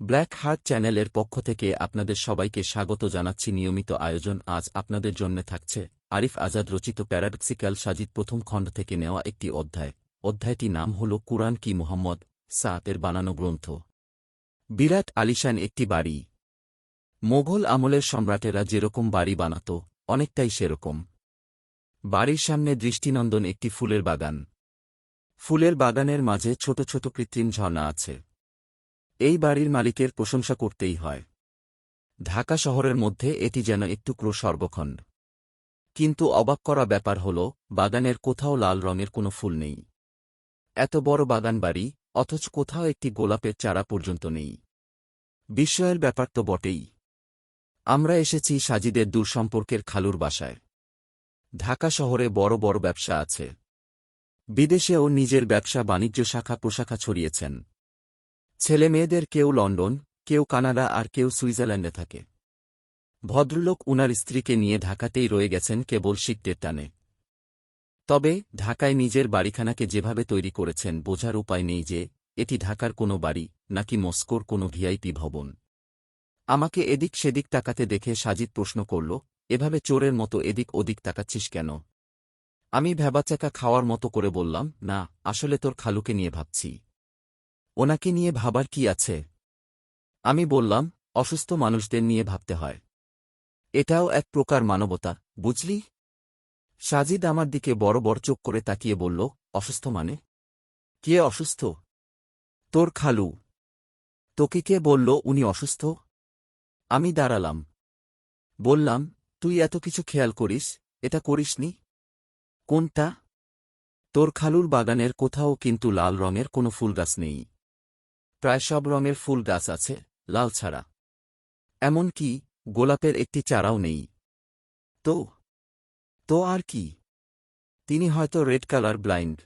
Black heart চ্যানেলের পক্ষ থেকে আপনাদের সবাইকে স্বাগত জানাচ্ছি। নিয়মিত আয়োজন আজ আপনাদের জন্য থাকছে। আরিফ আজাদ রচিত প্যারাডক্সিক্যাল সাজিদ প্রথম খণ্ড থেকে নেওয়া একটি অধ্যায়। অধ্যায়টি নাম হল কুরআন কি মুহাম্মদ? সাতের বানানো গ্রন্থ। বিরাট আলিশান একটি বাড়ি। মোঘল আমলের সম্রাটেরা যেরকম বাড়ি বানাত, অনেকটাই সেরকম। বাড়ির সামনে দৃষ্টিনন্দন একটি ফুলের বাগান। ফুলের বাগানের মাঝে ছোট ছোট কৃত্রিম ঝর্ণা আছে। এই বাড়ির মালিকের প্রশংসা করতেই হয়। ঢাকা শহরের মধ্যে এটি যেন একটু ক্রো সর্বখণ্ড কিন্তু অবাক করা ব্যাপার হল, বাগানের কোথাও লাল রঙের কোনো ফুল নেই। এত বড় বাগান বাড়ি, অথচ কোথাও একটি গোলাপের চারা পর্যন্ত নেই। বিস্ময়ের ব্যাপার তো বটেই। আমরা এসেছি সাজিদের দূরসম্পর্কের খালুর বাসায়। ঢাকা শহরে বড় বড় ব্যবসা আছে। বিদেশেও নিজের ব্যবসা বাণিজ্য শাখা প্রশাখা ছড়িয়েছেন। ছেলে মেয়েদের কেউ লন্ডন, কেউ কানাডা আর কেউ সুইজারল্যান্ডে থাকে। ভদ্রলোক উনার স্ত্রীকে নিয়ে ঢাকাতেই রয়ে গেছেন কেবল শিখতে টানে। তবে ঢাকায় নিজের বাড়িখানাকে যেভাবে তৈরি করেছেন, বোঝার উপায় নেই যে, এটি ঢাকার কোনো বাড়ি নাকি মস্কোর কোনো ভিআইপি ভবন। আমাকে এদিক সেদিক তাকাতে দেখে সাজিদ প্রশ্ন করল, এভাবে চোরের মতো এদিক ওদিক তাকাচ্ছিস কেন? আমি ভ্যাবাচাকা খাওয়ার মতো করে বললাম, না, আসলে তোর খালুকে নিয়ে ভাবছি। ওনাকে নিয়ে ভাবার কি আছে? আমি বললাম, অসুস্থ মানুষদের নিয়ে ভাবতে হয়। এটাও এক প্রকার মানবতা, বুঝলি? সাজিদ আমার দিকে বড় বড় চোখ করে তাকিয়ে বলল, অসুস্থ মানে? কে অসুস্থ? তোর খালু। তোকে কে বলল উনি অসুস্থ? আমি দাঁড়ালাম। বললাম, তুই এত কিছু খেয়াল করিস, এটা করিসনি? কোনটা? তোর খালুর বাগানের কোথাও কিন্তু লাল রঙের কোনো ফুল গাছ নেই। প্রায় সব রঙের ফুল গাছ আছে, লাল ছাড়া। এমনকি গোলাপের একটি চারাও নেই। তো তো আর কি? তিনি হয়তো red colour blind.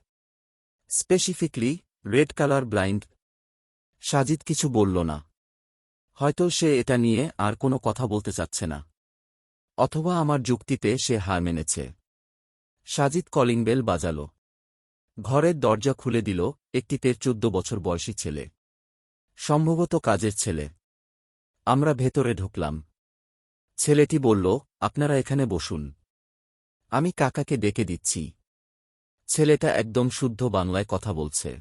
Specifically red colour blind. Sajid কিছু বলল না। হয়তো সে এটা নিয়ে আর কোনো কথা বলতে চাচ্ছে না। অথবা আমার যুক্তিতে সে হার মেনেছে। সাজিদ কলিং বেল বাজাল। ঘরের দরজা খুলে দিল একটি তের চোদ্দ বছর বয়সী ছেলে। সম্ভবত কাজের ছেলে। আমরা ভেতরে ঢুকলাম। ছেলেটি বলল, আপনারা এখানে বসুন। আমি কাকাকে ডেকে দিচ্ছি। ছেলেটা একদম শুদ্ধ বাংলায় কথা বলছে।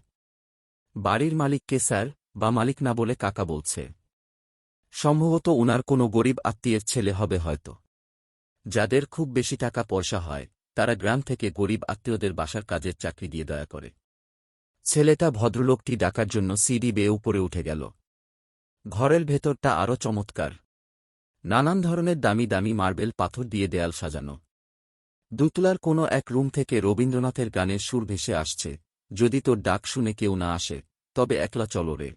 বাড়ির মালিককে স্যার, বা মালিক না বলে কাকা বলছে। সম্ভবত উনার কোনো গরিব আত্মীয়ের ছেলে হবে হয়তো। যাদের খুব বেশি টাকা পয়সা হয়, তারা গ্রাম থেকে গরিব আত্মীয়দের বাসার কাজের চাকরি দিয়ে দয়া করে। ছেলেটা ভদ্রলোকটি ডাকার জন্য সিডি বেয়ে উপরে উঠে গেল। ঘরের ভেতরটা আরও চমৎকার। নানান ধরনের দামি দামি মার্বেল পাথর দিয়ে দেয়াল সাজানো। দুতলার কোনো এক রুম থেকে রবীন্দ্রনাথের গানের সুর ভেসে আসছে। যদি তোর ডাক শুনে কেউ না আসে, তবে একলা চলো রে।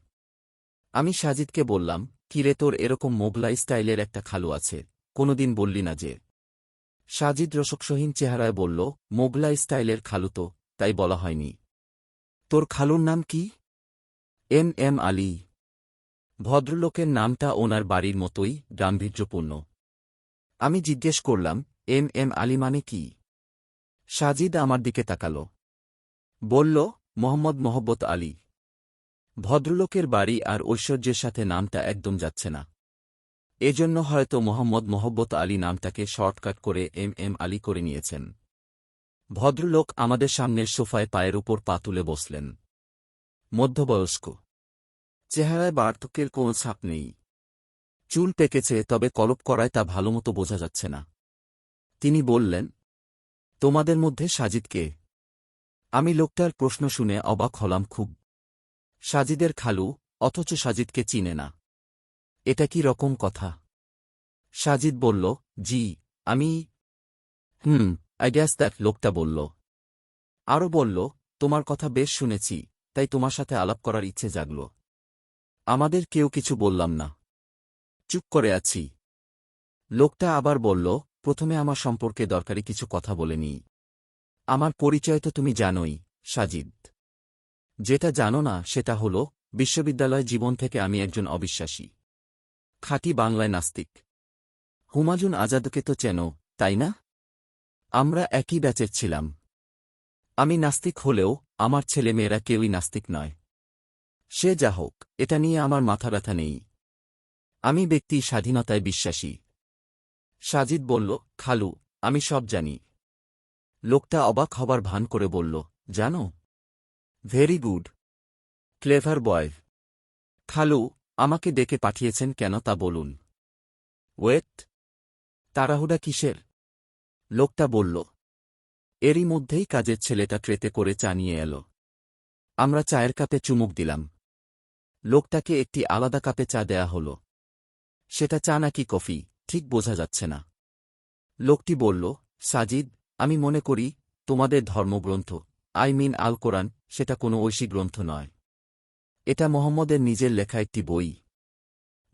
আমি সাজিদকে বললাম, কিরে তোর এরকম মোগলাই স্টাইলের একটা খালু আছে। কোনোদিন বললি না যে। সাজিদ রসকসহীন চেহারায় বলল, মোগলাই স্টাইলের খালু তো, তাই বলা হয়নি। তোর খালুর নাম কি? M M Ali. ভদ্রলোকের নামটা ওনার বাড়ির মতোই গাম্ভীর্যপূর্ণ। আমি জিজ্ঞেস করলাম এম এম আলী মানে কি? সাজিদ আমার দিকে তাকাল। বলল, মোহাম্মদ মোহব্বত আলী। ভদ্রলোকের বাড়ি আর ঐশ্বর্যের সাথে নামটা একদম যাচ্ছে না। এজন্য হয়তো মোহাম্মদ মোহব্বত আলী নামটাকে শর্টকাট করে এম এম আলী করে নিয়েছেন। ভদ্রলোক আমাদের সামনের সোফায় পায়ের উপর পা তুলে বসলেন। মধ্যবয়স্ক। চেহারায় বার্ধক্যের কোনো ছাপ নেই। চুল পেকেছে, তবে কলপ করায় তা ভালোমতো বোঝা যাচ্ছে না। তিনি বললেন, তোমাদের মধ্যে সাজিদকে আমি লোকটার প্রশ্ন শুনে অবাক হলাম খুব। সাজিদের খালু, অথচ সাজিদকে চিনে না। এটা কি রকম কথা? সাজিদ বলল, জি, আমি, হুম আই গ্যাস দ্যাট লোকটা বলল। আরও বলল, তোমার কথা বেশ শুনেছি, তাই তোমার সাথে আলাপ করার ইচ্ছে জাগল। আমাদের কেউ কিছু বললাম না। চুপ করে আছি। লোকটা আবার বলল, প্রথমে আমার সম্পর্কে দরকারি কিছু কথা বলে নিই। আমার পরিচয় তো তুমি জানোই, সাজিদ। যেটা জানো না, সেটা হল, বিশ্ববিদ্যালয় জীবন থেকে আমি একজন অবিশ্বাসী। খাঁটি বাংলায় নাস্তিক। হুমাজুন আজাদকে তো চেনো, তাই না? আমরা একই ব্যাচের ছিলাম। আমি নাস্তিক হলেও আমার ছেলেমেয়েরা কেউই নাস্তিক নয়। সে যা হোক, এটা নিয়ে আমার মাথা ব্যথা নেই। আমি ব্যক্তি স্বাধীনতায় বিশ্বাসী। সাজিদ বলল, খালু, আমি সব জানি। লোকটা অবাক হবার ভান করে বলল, জানো? Very good. Clever boy. খালু, আমাকে ডেকে পাঠিয়েছেন কেন তা বলুন। ওয়েট, তাড়াহুড়া কিসের? লোকটা বলল, এরই মধ্যেই কাজের ছেলেটা ট্রেতে করে চা নিয়ে এল। আমরা চায়ের কাপে চুমুক দিলাম। লোকটাকে একটি আলাদা কাপে চা দেয়া হল। সেটা চা নাকি কফি, ঠিক বোঝা যাচ্ছে না। লোকটি বলল, সাজিদ, আমি মনে করি তোমাদের ধর্মগ্রন্থ, আই মিন আল কোরআন, সেটা কোনো ঐশী গ্রন্থ নয়। এটা মোহাম্মদের নিজের লেখা একটি বই।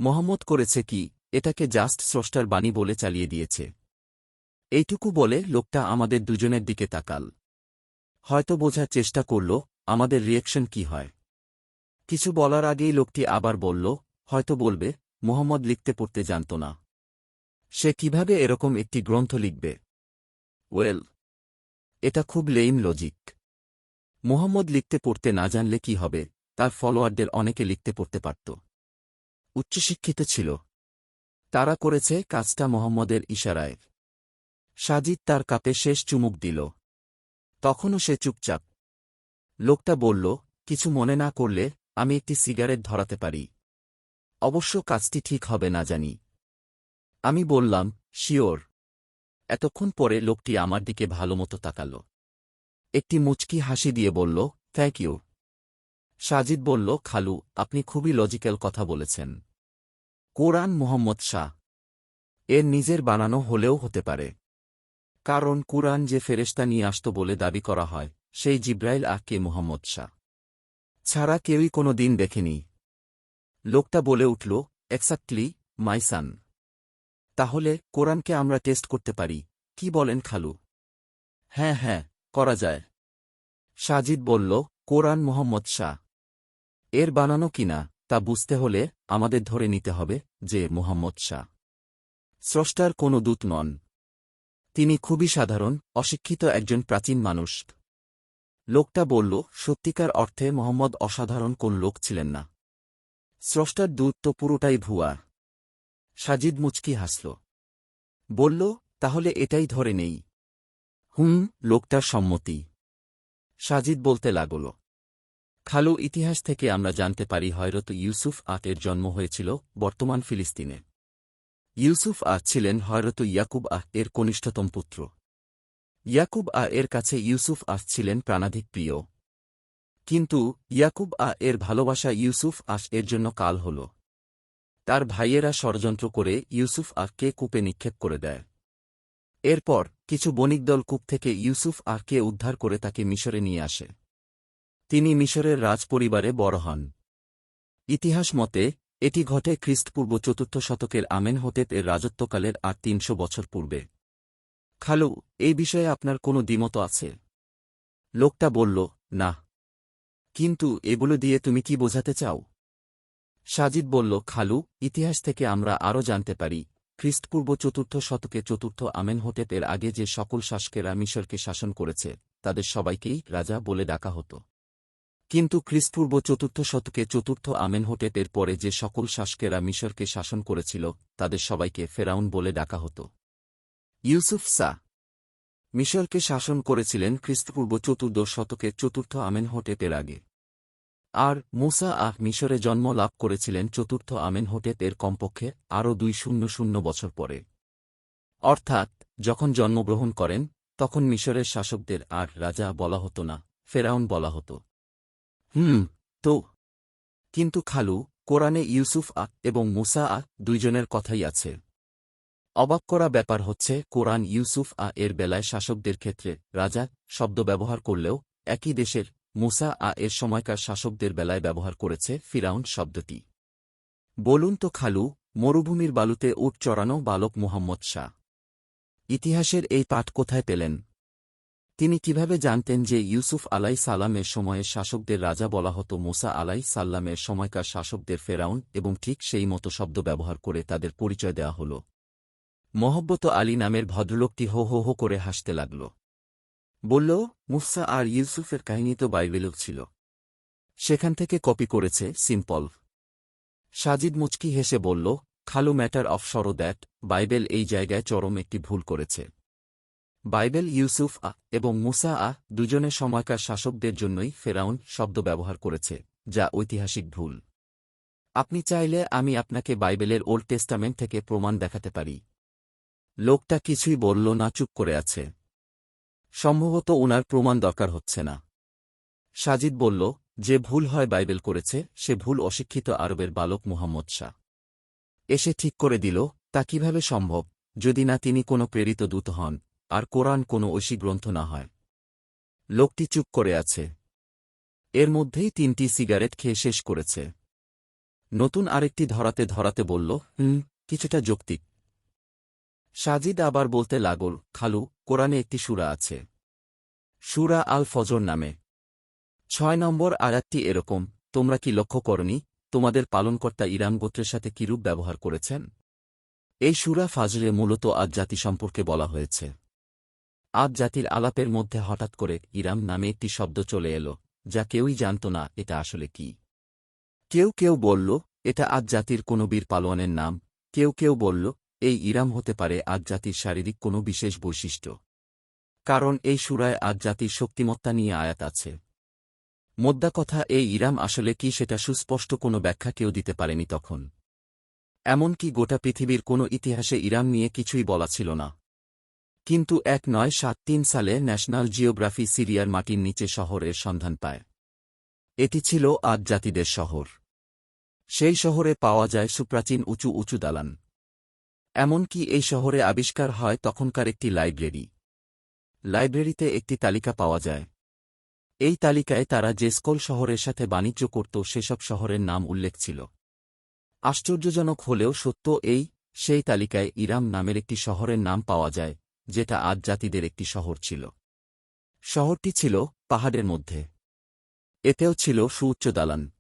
মোহাম্মদ করেছে কি, এটাকে জাস্ট স্রষ্টার বাণী বলে চালিয়ে দিয়েছে। এইটুকু বলে লোকটা আমাদের দুজনের দিকে তাকাল। হয়তো বোঝার চেষ্টা করল, আমাদের রিয়েকশন কি হয়। কিছু বলার আগেই লোকটি আবার বলল, হয়তো বলবে, মোহাম্মদ লিখতে পড়তে জানত না। সে কীভাবে এরকম একটি গ্রন্থ লিখবে? ওয়েল এটা খুব লেইম লজিক মোহাম্মদ লিখতে পড়তে না জানলে কি হবে, তার ফলোয়ারদের অনেকে লিখতে পড়তে পারত। উচ্চশিক্ষিত ছিল। তারা করেছে কাজটা মোহাম্মদের ইশারায়। সাজিদ তার কাপে শেষ চুমুক দিল। তখনও সে চুপচাপ। লোকটা বলল, কিছু মনে না করলে আমি একটি সিগারেট ধরাতে পারি। অবশ্য কাজটি ঠিক হবে না জানি। আমি বললাম, শিওর। এতক্ষণ পরে লোকটি আমার দিকে ভালোমতো তাকাল। একটি মুচকি হাসি দিয়ে বলল, থ্যাংক ইউ। সাজিদ বলল, খালু, আপনি খুবই লজিক্যাল কথা বলেছেন। কোরআন মোহাম্মদ শাহ। এর নিজের বানানো হলেও হতে পারে। কারণ কুরআন যে ফেরেশতা নিয়ে আসত বলে দাবি করা হয়, সেই জিব্রাইল আহকে মোহাম্মদ শাহ। ছাড়া কেউই কোনো দিন দেখেনি। লোকটা বলে উঠল এক্সাক্টলি মাইসান তাহলে কোরআনকে আমরা টেস্ট করতে পারি, কি বলেন খালু? হ্যাঁ হ্যাঁ করা যায়। সাজিদ বলল, কোরআন মোহাম্মদ শাহ। এর বানানো কিনা তা বুঝতে হলে আমাদের ধরে নিতে হবে যে মোহাম্মদ শাহ। স্রষ্টার কোনো দূত নন। তিনি খুবই সাধারণ, অশিক্ষিত একজন প্রাচীন মানুষ। লোকটা বলল, সত্যিকার অর্থে মোহাম্মদ অসাধারণ কোন লোক ছিলেন না। স্রষ্টার দূত তো পুরোটাই ভুয়া। সাজিদ মুচকি হাসল। বলল, তাহলে এটাই ধরে নেই। হুম, লোকটার সম্মতি। সাজিদ বলতে লাগল। খালু ইতিহাস থেকে আমরা জানতে পারি, হয়রত ইউসুফ আত এর জন্ম হয়েছিল বর্তমান ফিলিস্তিনে। ইউসুফ আহ ছিলেন হয়রত ইয়াকুব আহ এর কনিষ্ঠতম পুত্র। ইয়াকুব আহ এর কাছে ইউসুফ আহ ছিলেন প্রাণাধিক প্রিয়। কিন্তু ইয়াকুব আহ এর ভালোবাসা ইউসুফ আস এর জন্য কাল হল। তার ভাইয়েরা ষড়যন্ত্র করে ইউসুফ আহকে কূপে নিক্ষেপ করে দেয়। এরপর কিছু বণিক দল কূপ থেকে ইউসুফ আহকে উদ্ধার করে তাকে মিশরে নিয়ে আসে। তিনি মিশরের রাজপরিবারে বড় হন। ইতিহাস মতে এটি ঘটে খ্রিস্টপূর্ব চতুর্থ শতকের আমেন হোতেপ এর রাজত্বকালের আর তিনশো বছর পূর্বে। খালু এই বিষয়ে আপনার কোনো দ্বিমত আছে? লোকটা বলল, না। কিন্তু এগুলো দিয়ে তুমি কি বোঝাতে চাও? সাজিদ বলল, খালু, ইতিহাস থেকে আমরা আরও জানতে পারি, খ্রিস্টপূর্ব চতুর্থ শতকে চতুর্থ আমেন হোটেপ এর আগে যে সকল শাসকেরা মিশরকে শাসন করেছে, তাদের সবাইকেই রাজা বলে ডাকা হতো। কিন্তু খ্রিস্টপূর্ব চতুর্থ শতকে চতুর্থ আমেনহোটেপ এর পরে যে সকল শাসকেরা মিশরকে শাসন করেছিল, তাদের সবাইকে ফেরাউন বলে ডাকা হতো। ইউসুফ সা মিশরকে শাসন করেছিলেন খ্রিস্টপূর্ব চতুর্দশ শতকে চতুর্থ আমেনহোটেপ এর আগে। আর মুসা আহ মিশরে জন্ম লাভ করেছিলেন চতুর্থ আমেনহোটেপ এর কমপক্ষে আরও দুই শূন্য শূন্য বছর পরে। অর্থাৎ, যখন জন্মগ্রহণ করেন, তখন মিশরের শাসকদের আর রাজা বলা হতো না, ফেরাউন বলা হতো। হুম, তো। কিন্তু খালু, কোরআনে ইউসুফ আ এবং মুসা আ দুইজনের কথাই আছে। অবাক করা ব্যাপার হচ্ছে, কোরআন ইউসুফ আ এর বেলায় শাসকদের ক্ষেত্রে রাজা শব্দ ব্যবহার করলেও একই দেশের মুসা আ এর সময়কার শাসকদের বেলায় ব্যবহার করেছে ফিরাউন শব্দটি। বলুন তো খালু, মরুভূমির বালুতে উট চড়ানো বালক মোহাম্মদ শাহ। ইতিহাসের এই পাঠ কোথায় পেলেন? তিনি কীভাবে জানতেন যে ইউসুফ আলাই সালামের সময়ের শাসকদের রাজা বলা হতো মোসা আলাই সাল্লামের সময়কার শাসকদের ফেরাউন এবং ঠিক সেই মতো শব্দ ব্যবহার করে তাদের পরিচয় দেওয়া হল। মহব্বত আলী নামের ভদ্রলোকটি হো হো হো করে হাসতে লাগল। বলল, মুসা আর ইউসুফের কাহিনী তো বাইবেলেও ছিল। সেখান থেকে কপি করেছে সিম্পল। সাজিদ মুচকি হেসে বলল, খালু matter of sorrow that, Bible এই জায়গায় চরম একটি ভুল করেছে। বাইবেল, ইউসুফ আ এবং মুসা আ দুজনের সময়কার শাসকদের জন্যই ফেরাউন শব্দ ব্যবহার করেছে, যা ঐতিহাসিক ভুল। আপনি চাইলে আমি আপনাকে বাইবেলের ওল্ড টেস্টামেন্ট থেকে প্রমাণ দেখাতে পারি। লোকটা কিছুই বলল না, চুপ করে আছে। সম্ভবত ওনার প্রমাণ দরকার হচ্ছে না। সাজিদ বলল, যে ভুল হয় বাইবেল করেছে, সে ভুল অশিক্ষিত আরবের বালক মুহাম্মদ শাহ। এসে ঠিক করে দিল, তা কীভাবে সম্ভব? যদি না তিনি কোনো প্রেরিত দূত হন আর কোরআন কোনো ঐশী গ্রন্থ না হয়। লোকটি চুপ করে আছে। এর মধ্যেই তিনটি সিগারেট খেয়ে শেষ করেছে। নতুন আরেকটি ধরাতে ধরাতে বলল, হুম, কিছুটা যৌক্তিক। সাজিদ আবার বলতে লাগল, খালু, কোরআনে একটি সুরা আছে। সুরা আল ফজর নামে। ছয় নম্বর আয়াতটি এরকম, তোমরা কি লক্ষ্য করনি, তোমাদের পালনকর্তা ইরাম গোত্রের সাথে কিরূপ ব্যবহার করেছেন? এই সুরা ফাজরে মূলত আজ জাতি সম্পর্কে বলা হয়েছে। আজ জাতির আলাপের মধ্যে হঠাৎ করে ইরাম নামে একটি শব্দ চলে এলো, যা কেউই জানত না এটা আসলে কি। কেউ কেউ বলল, এটা আজ জাতির কোনো বীর পালোয়ানের নাম। কেউ কেউ বলল, এই ইরাম হতে পারে আজ জাতির শারীরিক কোনো বিশেষ বৈশিষ্ট্য। কারণ এই সুরায় আজ জাতির শক্তিমত্তা নিয়ে আয়াত আছে। মোদ্দা কথা, এই ইরাম আসলে কি সেটা সুস্পষ্ট কোনো ব্যাখ্যা কেউ দিতে পারেনি তখন। এমনকি গোটা পৃথিবীর কোনো ইতিহাসে ইরাম নিয়ে কিছুই বলা ছিল না। কিন্তু এক নয় সাত তিন সালে ন্যাশনাল জিওগ্রাফি সিরিয়ার মাটির নিচে শহরের সন্ধান পায়। এটি ছিল আজ জাতিদের শহর। সেই শহরে পাওয়া যায় সুপ্রাচীন উঁচু উঁচু দালান। এমনকি এই শহরে আবিষ্কার হয় তখনকার একটি লাইব্রেরি। লাইব্রেরিতে একটি তালিকা পাওয়া যায়। এই তালিকায় তারা যে স্কল শহরের সাথে বাণিজ্য করত সেসব শহরের নাম উল্লেখ ছিল। আশ্চর্যজনক হলেও সত্য এই, সেই তালিকায় ইরাম নামের একটি শহরের নাম পাওয়া যায়। যেটা আজ জাতিদের একটি শহর ছিল। শহরটি ছিল পাহাড়ের মধ্যে। এতেও ছিল সুউচ্চ দালান।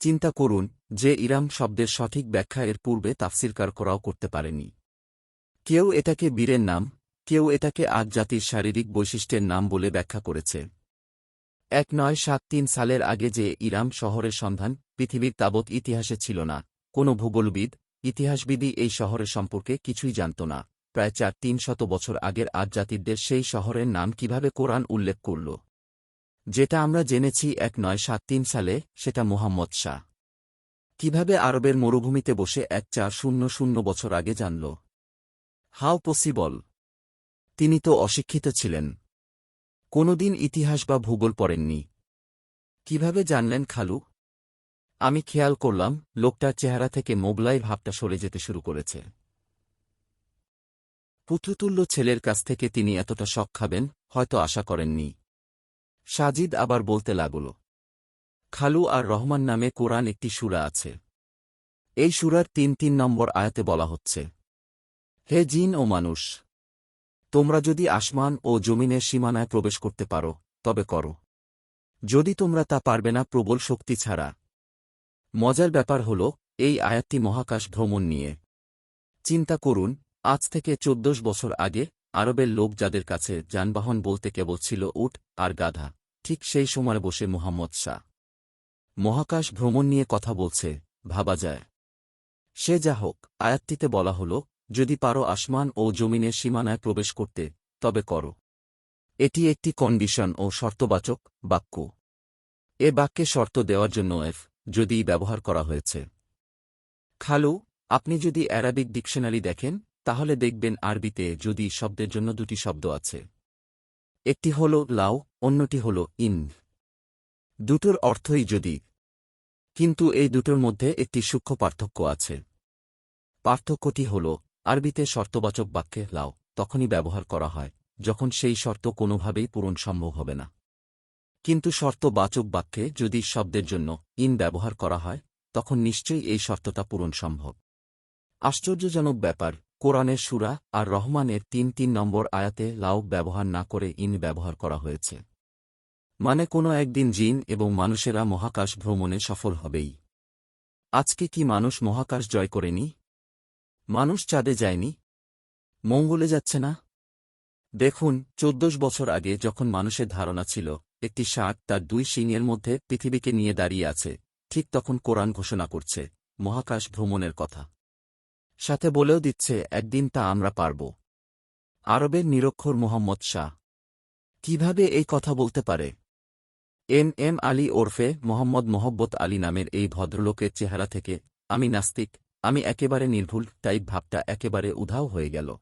চিন্তা করুন যে ইরাম শব্দের সঠিক ব্যাখ্যা এর পূর্বে তাফসিরকার করাও করতে পারেনি। কেউ এটাকে বীরের নাম, কেউ এটাকে আজ জাতির শারীরিক বৈশিষ্ট্যের নাম বলে ব্যাখ্যা করেছে। এক নয় সাত তিন সালের আগে যে ইরাম শহরের সন্ধান পৃথিবীর তাবৎ ইতিহাসে ছিল না, কোনো ভূগোলবিদ, ইতিহাসবিদই এই শহরের সম্পর্কে কিছুই জানত না। প্রায় চার তিন শত বছর আগের আজ সেই শহরের নাম কীভাবে কোরআন উল্লেখ করল? যেটা আমরা জেনেছি এক নয় সাত তিন সালে, সেটা মোহাম্মদ শাহ। কীভাবে আরবের মরুভূমিতে বসে এক চার শূন্য শূন্য বছর আগে জানল? How possible? তিনি তো অশিক্ষিত ছিলেন। কোনোদিন ইতিহাস বা ভূগোল পড়েননি। কীভাবে জানলেন খালু? আমি খেয়াল করলাম, লোকটার চেহারা থেকে মোগলাই ভাবটা সরে যেতে শুরু করেছে। পুত্রতুল্য ছেলের কাছ থেকে তিনি এতটা শখ খাবেন, হয়তো আশা করেননি। সাজিদ আবার বলতে লাগল, খালু আর রহমান নামে কোরআন একটি সুরা আছে। এই সুরার তিন তিন নম্বর আয়াতে বলা হচ্ছে, হে জিন ও মানুষ, তোমরা যদি আসমান ও জমিনের সীমানায় প্রবেশ করতে পারো, তবে করো। যদি তোমরা তা পারবে না, প্রবল শক্তি ছাড়া। মজার ব্যাপার হল, এই আয়াতটি মহাকাশ ভ্রমণ নিয়ে। চিন্তা করুন আজ থেকে চোদ্দশ বছর আগে আরবের লোক যাদের কাছে যানবাহন বলতে কেবল ছিল উট আর গাধা, ঠিক সেই সময় বসে মোহাম্মদ শাহ। মহাকাশ ভ্রমণ নিয়ে কথা বলছে, ভাবা যায়। সে যা হোক, আয়াতটিতে বলা হল, যদি পারো আসমান ও জমিনের সীমানায় প্রবেশ করতে, তবে করো। এটি একটি কন্ডিশন ও শর্তবাচক বাক্য। এ বাক্যে শর্ত দেওয়ার জন্য এফ যদি ব্যবহার করা হয়েছে। খালু, আপনি যদি অ্যারাবিক ডিকশনারি দেখেন তাহলে দেখবেন আরবিতে যদি শব্দের জন্য দুটি শব্দ আছে। একটি হল লাও, অন্যটি হল ইন। দুটোর অর্থই যদি। কিন্তু এই দুটোর মধ্যে একটি সূক্ষ্ম পার্থক্য আছে। পার্থক্যটি হল, আরবিতে শর্তবাচক বাক্যে লাও তখনই ব্যবহার করা হয়, যখন সেই শর্ত কোনোভাবেই পূরণ সম্ভব হবে না। কিন্তু শর্তবাচক বাক্যে যদি শব্দের জন্য ইন ব্যবহার করা হয়, তখন নিশ্চয়ই এই শর্তটা পূরণ সম্ভব। আশ্চর্যজনক ব্যাপার কোরআনের সুরা আর রহমানের তিন তিন নম্বর আয়াতে লাউ ব্যবহার না করে ইন ব্যবহার করা হয়েছে। মানে কোনো একদিন জিন এবং মানুষেরা মহাকাশ ভ্রমণে সফল হবেই। আজকে কি মানুষ মহাকাশ জয় করেনি? মানুষ চাঁদে যায়নি? মঙ্গলে যাচ্ছে না? দেখুন, চোদ্দশ বছর আগে যখন মানুষের ধারণা ছিল, একটি ষাট তার দুই শিংয়ের মধ্যে পৃথিবীকে নিয়ে দাঁড়িয়ে আছে, ঠিক তখন কোরআন ঘোষণা করছে, মহাকাশ ভ্রমণের কথা। সাথে বলেও দিচ্ছে, একদিন তা আমরা পারব। আরবের নিরক্ষর মোহাম্মদ শাহ। কীভাবে এই কথা বলতে পারে? এম এম আলী ওরফে মোহাম্মদ মোহব্বত আলী নামের এই ভদ্রলোকের চেহারা থেকে, আমি নাস্তিক, আমি একেবারে নির্ভুল, টাইপ ভাবটা একেবারে উধাও হয়ে গেল।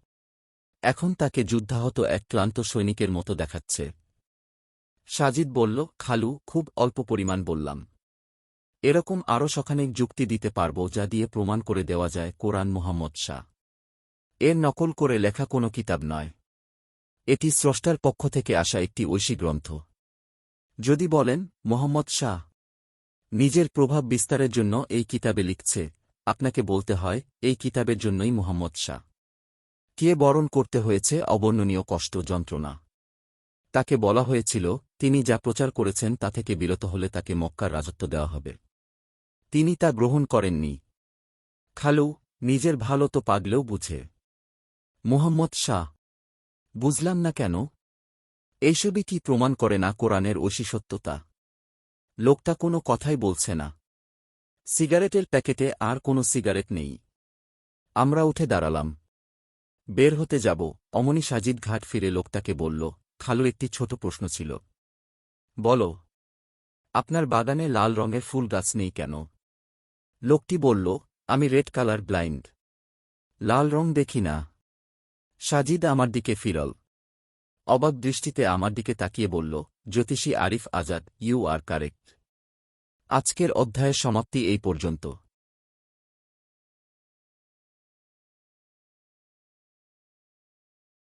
এখন তাকে যুদ্ধাহত এক ক্লান্ত সৈনিকের মতো দেখাচ্ছে। সাজিদ বলল, খালু, খুব অল্প পরিমাণ বললাম। এরকম আরও সখানেক যুক্তি দিতে পারব যা দিয়ে প্রমাণ করে দেওয়া যায় কোরআন মোহাম্মদ শাহ। এর নকল করে লেখা কোনো কিতাব নয়। এটি স্রষ্টার পক্ষ থেকে আসা একটি ঐশী গ্রন্থ। যদি বলেন, মোহাম্মদ শাহ নিজের প্রভাব বিস্তারের জন্য এই কিতাবে লিখছে, আপনাকে বলতে হয়, এই কিতাবের জন্যই মোহাম্মদ শাহ। কে বরণ করতে হয়েছে অবর্ণনীয় কষ্ট যন্ত্রণা। তাকে বলা হয়েছিল, তিনি যা প্রচার করেছেন তা থেকে বিরত হলে তাকে মক্কার রাজত্ব দেওয়া হবে। তিনি তা গ্রহণ করেননি। খালু নিজের ভালো তো পাগলেও বুঝে। মোহাম্মদ শাহ, বুঝলাম না কেন? এইসবই কি প্রমাণ করে না কোরআনের ঐশীসত্যতা লোকটা কোনো কথাই বলছে না। সিগারেটের প্যাকেটে আর কোনো সিগারেট নেই। আমরা উঠে দাঁড়ালাম। বের হতে যাব। অমনি সাজিদ ঘাট ফিরে লোকটাকে বলল, খালু, একটি ছোট প্রশ্ন ছিল। বল, আপনার বাগানে লাল রঙের ফুল গাছ নেই কেন? লোকটি বলল, আমি রেড কালার ব্লাইন্ড। লাল রং দেখি না। সাজিদ আমার দিকে ফিরল। অবাক দৃষ্টিতে আমার দিকে তাকিয়ে বলল, জ্যোতিষী Arif Azad, you are correct. আজকের অধ্যায়ের সমাপ্তি এই পর্যন্ত।